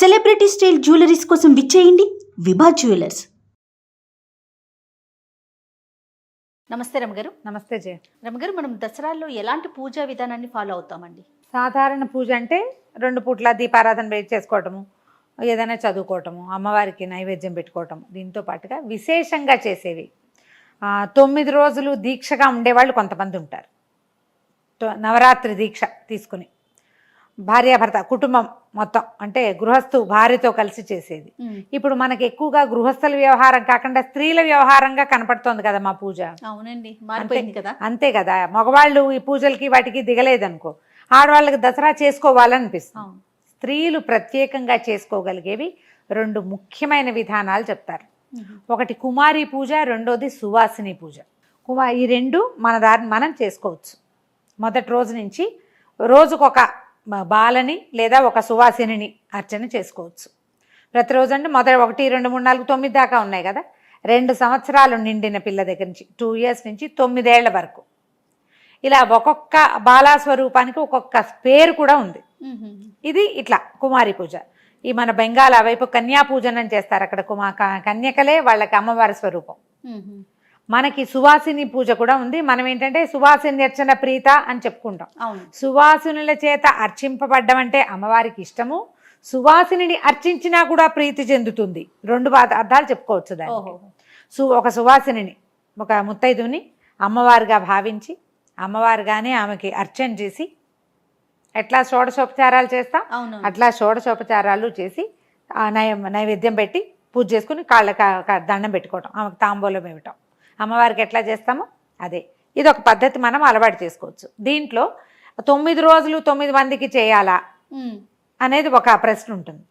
Celebrity style jewelleries కోసం విచ్చేయండి విభా jewellers. నమస్తే రమగారు. నమస్తే జయ. రమగారు మనం దసరాల్లో ఎలాంటి పూజా విధానాన్ని ఫాలో అవుతామండి? సాధారణ పూజ అంటే రెండు పూట్ల దీపారాధన పెట్టి చేసుకోవటము ఏదైనా చదువుకోవటము అమ్మవారికి నైవేద్యం పెట్టుకోవటం దీంతో పాటుగా విశేషంగా చేసేవి. ఆ, తొమ్మిది రోజులు దీక్షగా ఉండేవాళ్ళు కొంతమంది ఉంటారు. నవరాత్రి దీక్ష తీసుకుని. భార్యాభర్త కుటుంబం మొత్తం అంటే గృహస్థు భార్యతో కలిసి చేసేది. ఇప్పుడు మనకి ఎక్కువగా గృహస్థుల వ్యవహారం కాకుండా స్త్రీల వ్యవహారంగా కనపడుతోంది కదా మా పూజ. అవునండి కదా. అంతే కదా. మగవాళ్ళు ఈ పూజలకి వాటికి దిగలేదనుకో ఆడవాళ్ళకి దసరా చేసుకోవాలనిపిస్తుంది. స్త్రీలు ప్రత్యేకంగా చేసుకోగలిగేవి రెండు ముఖ్యమైన విధానాలు చెప్తారు. ఒకటి కుమారి పూజ రెండోది సువాసిని పూజ. కుమా ఈ రెండు మన దారిని మనం చేసుకోవచ్చు. మొదటి రోజు నుంచి రోజుకొక బాలని లేదా ఒక సువాసిని అర్చన చేసుకోవచ్చు. ప్రతిరోజు అంటే మొదటి ఒకటి రెండు మూడు నాలుగు తొమ్మిది దాకా ఉన్నాయి కదా? రెండు సంవత్సరాలు నిండిన పిల్ల దగ్గర నుంచి టూ ఇయర్స్ నుంచి తొమ్మిదేళ్ళ వరకు. ఇలా ఒక్కొక్క బాలాస్వరూపానికి ఒక్కొక్క పేరు కూడా ఉంది. ఇది ఇట్లా కుమారి పూజ. ఈ మన బెంగాల్ వైపు కన్యా పూజనం చేస్తారు అక్కడ కుమా కన్యకలే వాళ్ళకి అమ్మవారి స్వరూపం. మనకి సువాసిని పూజ కూడా ఉంది. మనం ఏంటంటే సువాసిని అర్చన ప్రీత అని చెప్పుకుంటాం. సువాసినుల చేత అర్చింపబడ్డం అంటే అమ్మవారికి ఇష్టము. సువాసిని అర్చించినా కూడా ప్రీతి చెందుతుంది. రెండు అర్థాలు చెప్పుకోవచ్చు దాన్ని సు ఒక సువాసిని ఒక ముత్తైదుని అమ్మవారుగా భావించి అమ్మవారుగానే ఆమెకి అర్చన చేసి ఎట్లా షోడశోపచారాలు చేస్తాం? అట్లా షోడశోపచారాలు చేసి నైవేద్యం పెట్టి పూజ చేసుకుని కాళ్ళ దండం పెట్టుకోవటం. ఆమెకు తాంబూలం ఇవ్వటం. అమ్మవారికి ఎట్లా చేస్తామో అదే. ఇది ఒక పద్ధతి మనం అలవాటు చేసుకోవచ్చు. దీంట్లో తొమ్మిది రోజులు తొమ్మిది మందికి చేయాలా అనేది ఒక ప్రశ్న ఉంటుంది.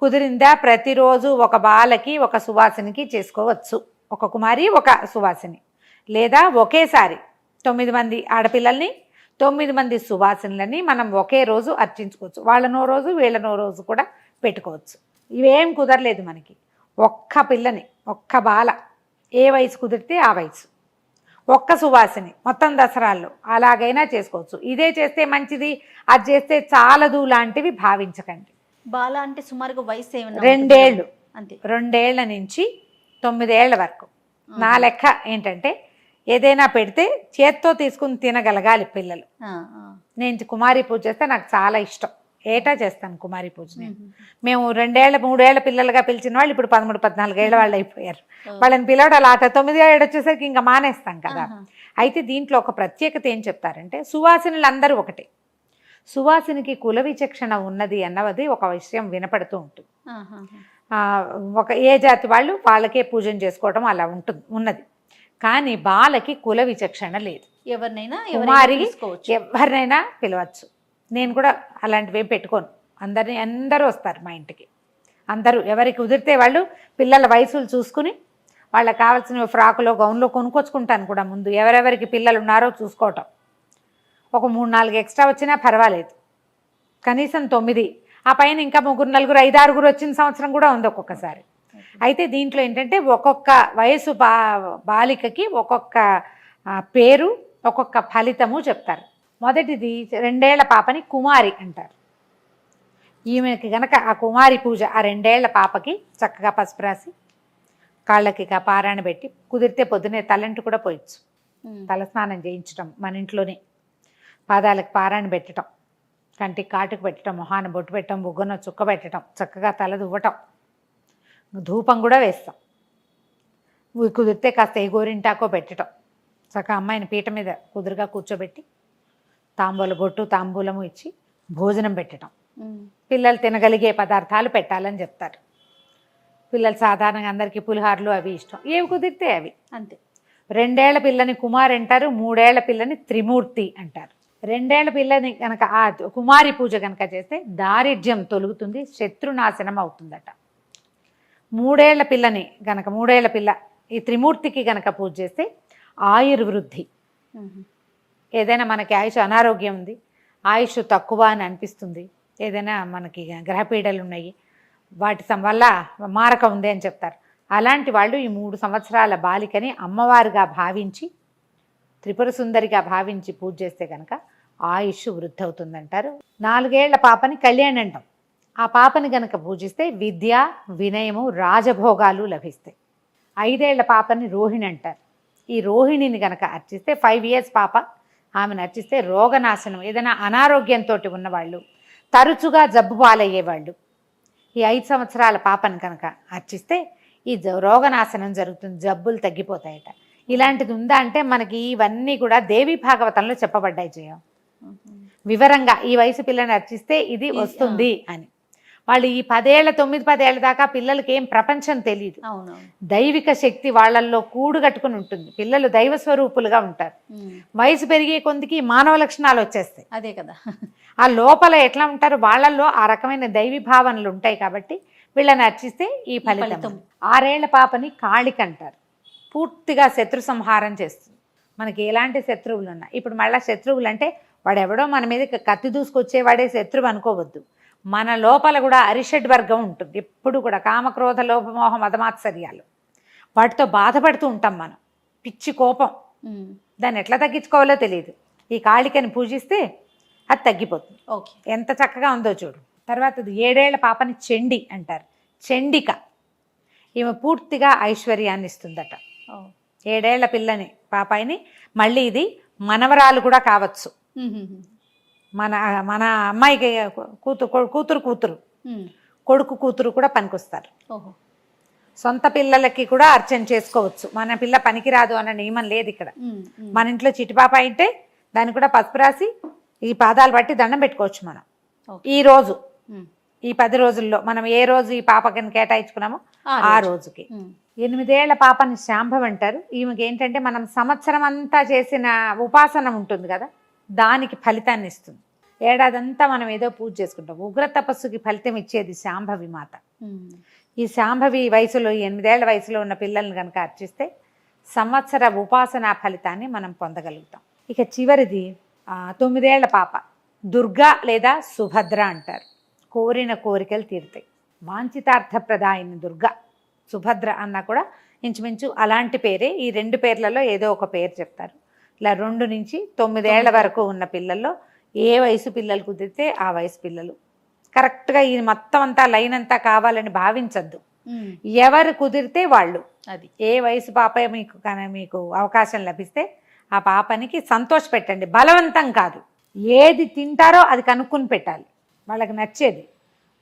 కుదిరిందా ప్రతిరోజు ఒక బాలకి ఒక సువాసినికి చేసుకోవచ్చు. ఒక కుమారి ఒక సువాసిని. లేదా ఒకేసారి తొమ్మిది మంది ఆడపిల్లల్ని తొమ్మిది మంది సువాసినులని మనం ఒకే రోజు అర్చించుకోవచ్చు. వాళ్ళనో రోజు వీళ్ళనో రోజు కూడా పెట్టుకోవచ్చు. ఇవేం కుదరలేదు మనకి. ఒక్క పిల్లని ఒక్క బాల ఏ వయసు కుదిరితే ఆ వయసు. ఒక్క సువాసిని మొత్తం దసరాల్లో అలాగైనా చేసుకోవచ్చు. ఇదే చేస్తే మంచిది అది చేస్తే చాలదు లాంటివి భావించకండి. బాల అంటే సుమారుగా వయసు ఏమన్నా రెండేళ్ళు? అంతే. రెండేళ్ళ నుంచి తొమ్మిదేళ్ళ వరకు. నా లెక్క ఏంటంటే ఏదైనా పెడితే చేత్తో తీసుకుని తినగలగాలి పిల్లలు. నేను కుమారి పూజ చేస్తే నాకు చాలా ఇష్టం. ఏటా చేస్తాను కుమారి పూజ నేను మేము రెండేళ్ళ మూడేళ్ళ పిల్లలుగా పిలిచిన వాళ్ళు ఇప్పుడు పదమూడు పద్నాలుగేళ్ళ వాళ్ళు అయిపోయారు. వాళ్ళని పిలవడాలి ఆ తొమ్మిది ఏడు వచ్చేసరికి ఇంకా మానేస్తాం కదా. అయితే దీంట్లో ఒక ప్రత్యేకత ఏం చెప్తారంటే సువాసినులు అందరూ ఒకటే. సువాసినికి కుల విచక్షణ ఉన్నది అన్నది ఒక విషయం వినపడుతూ ఉంటుంది. ఒక ఏ జాతి వాళ్ళు వాళ్ళకే పూజన చేసుకోవడం అలా ఉంటుంది ఉన్నది. కానీ బాలకి కుల విచక్షణ లేదు. ఎవరినైనా కుమారి ఎవరినైనా పిలవచ్చు. నేను కూడా అలాంటివి ఏం పెట్టుకోను. అందరినీ అందరూ వస్తారు మా ఇంటికి. అందరూ ఎవరికి కుదిరితే వాళ్ళు పిల్లల వయసులు చూసుకుని వాళ్ళకి కావాల్సిన ఫ్రాకులో గౌన్లో కొనుక్కొచ్చుకుంటాను కూడా ముందు. ఎవరెవరికి పిల్లలు ఉన్నారో చూసుకోవటం. ఒక మూడు నాలుగు ఎక్స్ట్రా వచ్చినా పర్వాలేదు. కనీసం తొమ్మిది. ఆ పైన ఇంకా ముగ్గురు నలుగురు ఐదు ఆరుగురు వచ్చిన సంవత్సరం కూడా ఉంది ఒక్కొక్కసారి. అయితే దీంట్లో ఏంటంటే ఒక్కొక్క వయసు బా బాలికకి ఒక్కొక్క పేరు ఒక్కొక్క ఫలితము చెప్తారు. మొదటిది రెండేళ్ళ పాపని కుమారి అంటారు. ఈమెకి గనక ఆ కుమారి పూజ ఆ రెండేళ్ళ పాపకి చక్కగా పసుపు రాసి కాళ్ళకి ఇక పారాయణ పెట్టి కుదిరితే పొద్దునే తలంటు కూడా పోయొచ్చు. తలస్నానం చేయించటం మన ఇంట్లోనే. పాదాలకు పారాయణ పెట్టడం కంటికి కాటుకు పెట్టడం మొహాన బొట్టు పెట్టడం బుగ్గన చుక్క పెట్టడం చక్కగా తల దువ్వటం. ధూపం కూడా వేస్తాం. కుదిరితే కాస్త ఏ గోరింటాకో పెట్టడం చక్కగా అమ్మాయిని పీట మీద కుదురుగా కూర్చోబెట్టి తాంబూల బొట్టు తాంబూలము ఇచ్చి భోజనం పెట్టడం. పిల్లలు తినగలిగే పదార్థాలు పెట్టాలని చెప్తారు. పిల్లలు సాధారణంగా అందరికీ పులిహార్లు అవి ఇష్టం. ఏవి కుదిరితే అవి. అంతే. రెండేళ్ళ పిల్లని కుమార్ అంటారు మూడేళ్ళ పిల్లని త్రిమూర్తి అంటారు. రెండేళ్ళ పిల్లని కనుక ఆ కుమారి పూజ కనుక చేస్తే దారిద్ర్యం తొలుగుతుంది శత్రునాశనం అవుతుందట. మూడేళ్ళ పిల్లని గనక మూడేళ్ళ పిల్ల ఈ త్రిమూర్తికి గనక పూజ చేస్తే ఆయుర్వృద్ధి. ఏదైనా మనకి ఆయుష్ అనారోగ్యం ఉంది ఆయుష్ తక్కువ అని అనిపిస్తుంది. ఏదైనా మనకి గ్రహపీడలు ఉన్నాయి వాటి సం- వల్ల మారక ఉంది అని చెప్తారు. అలాంటి వాళ్ళు ఈ మూడు సంవత్సరాల బాలికని అమ్మవారుగా భావించి త్రిపుర సుందరిగా భావించి పూజ చేస్తే కనుక ఆయుష్ వృద్ధి అవుతుందంటారు నాలుగేళ్ళ పాపని కళ్యాణ్ అంటాం. ఆ పాపని గనక పూజిస్తే విద్య వినయము రాజభోగాలు లభిస్తాయి. ఐదేళ్ళ పాపని రోహిణి అంటారు. ఈ రోహిణిని గనక అర్చిస్తే ఫైవ్ ఇయర్స్ పాప ఆమెను అర్చిస్తే రోగనాశనం ఏదైనా అనారోగ్యంతో ఉన్నవాళ్ళు తరచుగా జబ్బు పాలయ్యేవాళ్ళు. ఈ ఐదు సంవత్సరాల పాపను కనుక అర్చిస్తే ఈ రోగనాశనం జరుగుతుంది జబ్బులు తగ్గిపోతాయట. ఇలాంటిది ఉందా అంటే మనకి ఇవన్నీ కూడా దేవి భాగవతంలో చెప్పబడ్డాయి జయం. వివరంగా ఈ వయసు పిల్లని అర్చిస్తే ఇది, వస్తుంది అని. వాళ్ళు ఈ పదేళ్ళ తొమ్మిది పదేళ్ళ దాకా పిల్లలకి ఏం ప్రపంచం తెలియదు దైవిక శక్తి వాళ్ళల్లో కూడు కట్టుకుని ఉంటుంది. పిల్లలు దైవ స్వరూపులుగా ఉంటారు. వయసు పెరిగే కొందికి మానవ లక్షణాలు వచ్చేస్తాయి. అదే కదా. ఆ లోపల ఎట్లా ఉంటారు? వాళ్ళల్లో ఆ రకమైన దైవీ భావనలు ఉంటాయి కాబట్టి వీళ్ళని అర్చిస్తే ఈ ఫలితం. ఆరేళ్ళ పాపని కాళిక అంటారు. పూర్తిగా శత్రు సంహారం చేస్తుంది. మనకి ఎలాంటి శత్రువులు ఉన్నా ఇప్పుడు మళ్ళీ శత్రువులు అంటే వాడెవడో మన మీద కత్తి దూసుకొచ్చేవాడే శత్రువు అనుకోవద్దు. మన లోపల కూడా అరిషడ్ వర్గం ఉంటుంది. ఎప్పుడు కూడా కామక్రోధ లోపమోహ మదమాత్సర్యాలు. వాటితో బాధపడుతూ ఉంటాం మనం. పిచ్చి కోపం. దాన్ని ఎట్లా తగ్గించుకోవాలో తెలియదు ఈ కాళికని పూజిస్తే అది తగ్గిపోతుంది. ఓకే. ఎంత చక్కగా ఉందో చూడు. తర్వాత ఏడేళ్ళ పాపని చెండి అంటారు. చెండిక. ఈమె పూర్తిగా ఐశ్వర్యాన్ని ఇస్తుందట. ఏడేళ్ళ పిల్లని పాపాయిని. మళ్ళీ ఇది మనవరాలు కూడా కావచ్చు. మన మన అమ్మాయికి కూతురు కూతురు కూతురు. కొడుకు కూతురు కూడా పనికొస్తారు సొంత పిల్లలకి కూడా అర్చన చేసుకోవచ్చు మన పిల్ల పనికిరాదు అన్న నియమం లేదు ఇక్కడ. మన ఇంట్లో చిటిపాప అయితే దాన్ని కూడా పసుపు రాసి ఈ పాదాలు బట్టి దండం పెట్టుకోవచ్చు మనం. ఈ రోజు. ఈ పది రోజుల్లో మనం ఏ రోజు ఈ పాపకి కేటాయించుకున్నామో ఆ ఆ రోజు. రోజుకి. ఎనిమిదేళ్ళ పాపని శాంభవి అంటారు ఈమెకి ఏంటంటే మనం సంవత్సరం అంతా చేసిన ఉపాసన ఉంటుంది కదా దానికి ఫలితాన్ని ఇస్తుంది. ఏడాదంతా మనం ఏదో పూజ చేసుకుంటాం. ఉగ్ర తపస్సుకి ఫలితం ఇచ్చేది శాంభవి మాత. ఈ శాంభవి వయసులో ఎనిమిదేళ్ళ వయసులో ఉన్న పిల్లల్ని కనుక అర్చిస్తే సంవత్సర ఉపాసనా ఫలితాన్ని మనం పొందగలుగుతాం. ఇక చివరిది తొమ్మిదేళ్ళ పాప. దుర్గా లేదా సుభద్ర అంటారు. కోరిన కోరికలు తీరుతాయి. వాంఛితార్థప్రదాయిని దుర్గా సుభద్ర అన్నా కూడా ఇంచుమించు అలాంటి పేరే. ఈ రెండు పేర్లలో ఏదో ఒక పేరు చెప్తారు. ఇలా రెండు నుంచి తొమ్మిదేళ్ళ వరకు ఉన్న పిల్లల్లో ఏ వయసు పిల్లలు కుదిరితే ఆ వయసు పిల్లలు. కరెక్ట్గా ఈ మొత్తం అంతా లైన్ అంతా కావాలని భావించద్దు. ఎవరు కుదిరితే వాళ్ళు. అది. ఏ వయసు పాప మీకు కన- మీకు అవకాశం లభిస్తే ఆ పాపనికి సంతోష పెట్టండి. బలవంతం కాదు. ఏది తింటారో అది కనుక్కుని పెట్టాలి. వాళ్ళకి నచ్చేది.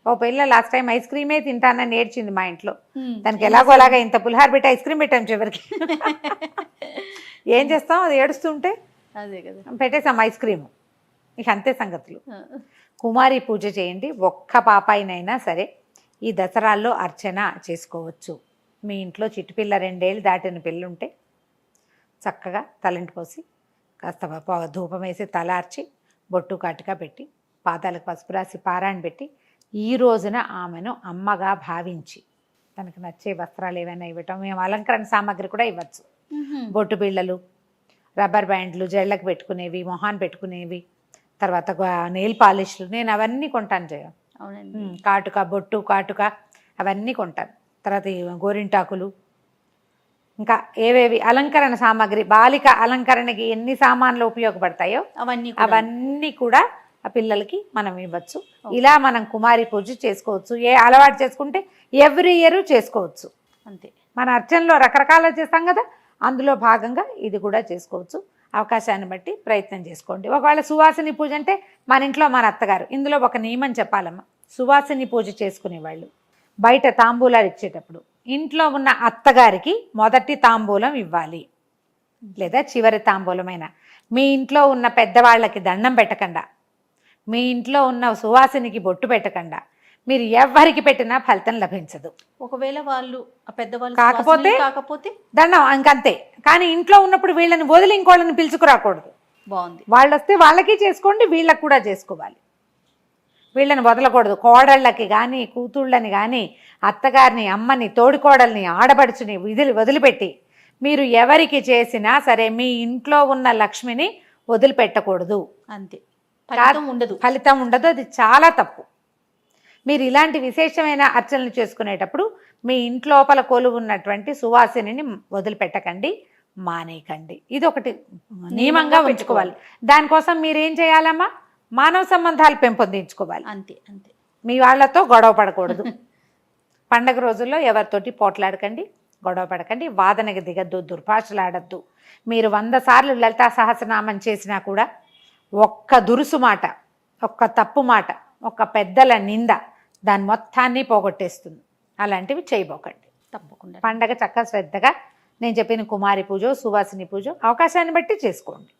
ఓ పిల్ల లాస్ట్ టైం ఐస్ క్రీమే తింటానని ఏడ్చింది మా ఇంట్లో. దానికి ఎలాగో అలాగా ఇంత పులిహార పెట్టి ఐస్ క్రీమ్ పెట్టాం చివరికి. ఏం చేస్తాం? అది ఏడుస్తుంటే అదే కదా. పెట్టేసాం ఐస్ క్రీమ్. ఇక అంతే సంగతులు. కుమారి పూజ చేయండి. ఒక్క పాపాయినైనా సరే ఈ దసరాల్లో అర్చన చేసుకోవచ్చు. మీ ఇంట్లో చిట్టుపిల్ల రెండేళ్ళు దాటిన పిల్ల ఉంటే చక్కగా తలంటి పోసి కాస్త ధూపం వేసి తలార్చి బొట్టు కాటుగా పెట్టి పాదాలకు పసుపు రాసి పారాయణ పెట్టి ఈ రోజున ఆమెను అమ్మగా భావించి తనకు నచ్చే వస్త్రాలు ఏవైనా ఇవ్వటం మేము అలంకరణ సామాగ్రి కూడా ఇవ్వచ్చు. బొట్టు బిళ్ళలు రబ్బర్ బ్యాండ్లు జళ్ళకు పెట్టుకునేవి మొహాన్ పెట్టుకునేవి తర్వాత నెయిల్ పాలిష్లు నేను అవన్నీ కొంటాను జయ. కాటుక బొట్టు కాటుక అవన్నీ కొంటాను. తర్వాత గోరింటాకులు ఇంకా ఏవేవి అలంకరణ సామాగ్రి బాలిక అలంకరణకి ఎన్ని సామాన్లు ఉపయోగపడతాయో అవన్నీ. అవన్నీ కూడా ఆ పిల్లలకి మనం ఇవ్వచ్చు. ఇలా మనం కుమారి పూజ చేసుకోవచ్చు. ఏ అలవాటు చేసుకుంటే ఎవ్రీ ఇయర్ చేసుకోవచ్చు. అంతే. మన అర్చనలో రకరకాల చేస్తాం కదా అందులో భాగంగా ఇది కూడా చేసుకోవచ్చు. అవకాశాన్ని బట్టి ప్రయత్నం చేసుకోండి. ఒకవేళ సువాసిని పూజ అంటే మన ఇంట్లో మన అత్తగారు ఇందులో ఒక నియమం చెప్పాలమ్మా. సువాసిని పూజ చేసుకునే వాళ్ళు. బయట తాంబూలాలు ఇచ్చేటప్పుడు ఇంట్లో ఉన్న అత్తగారికి మొదటి తాంబూలం ఇవ్వాలి. లేదా చివరి తాంబూలమైన. మీ ఇంట్లో ఉన్న పెద్దవాళ్ళకి దండం పెట్టకుండా. మీ ఇంట్లో ఉన్న సువాసినికి బొట్టు పెట్టకుండా. మీరు ఎవ్వరికి పెట్టినా ఫలితం లభించదు. ఒకవేళ వాళ్ళు ఆ పెద్దవాళ్ళు కాకపోతే- కాకపోతే దండం ఇంకంతే. కానీ ఇంట్లో ఉన్నప్పుడు వీళ్ళని వదిలి ఇంకోళ్ళని పిలుచుకురాకూడదు. బాగుంది. వాళ్ళు వస్తే వాళ్ళకి చేసుకోండి వీళ్ళకి కూడా చేసుకోవాలి. వీళ్ళని వదలకూడదు. కోడళ్ళకి కానీ కూతుళ్ళని కానీ అత్తగారిని అమ్మని తోడికోడల్ని ఆడబడుచుని వదిలి వదిలిపెట్టి మీరు ఎవరికి చేసినా సరే మీ ఇంట్లో ఉన్న లక్ష్మిని వదిలిపెట్టకూడదు. అంతే. ఫలితం ఉండదు. ఫలితం ఉండదు. అది చాలా తప్పు. మీరు ఇలాంటి విశేషమైన అర్చనలు చేసుకునేటప్పుడు మీ ఇంట్లోపల కొలువు ఉన్నటువంటి సువాసిని వదిలిపెట్టకండి మానేయకండి. ఇది ఒకటి నియమంగా ఉంచుకోవాలి. దానికోసం మీరు ఏం చేయాలమ్మా? మానవ సంబంధాలు పెంపొందించుకోవాలి. అంతే అంతే. మీ వాళ్ళతో గొడవ పడకూడదు. పండగ రోజుల్లో ఎవరితోటి పోట్లాడకండి గొడవ పడకండి వాదనకి దిగద్దు దుర్భాషలాడద్దు. మీరు వంద సార్లు లలితా సహస్రనామం చేసినా కూడా ఒక్క దురుసు మాట ఒక్క తప్పు మాట ఒక్క పెద్దల నింద దాని మొత్తాన్ని పోగొట్టేస్తుంది. అలాంటివి చేయబోకండి. తప్పకుండా. పండగ చక్కగా శ్రద్ధగా నేను చెప్పిన కుమారి పూజ సువాసిని పూజ అవకాశాన్ని బట్టి చేసుకోండి.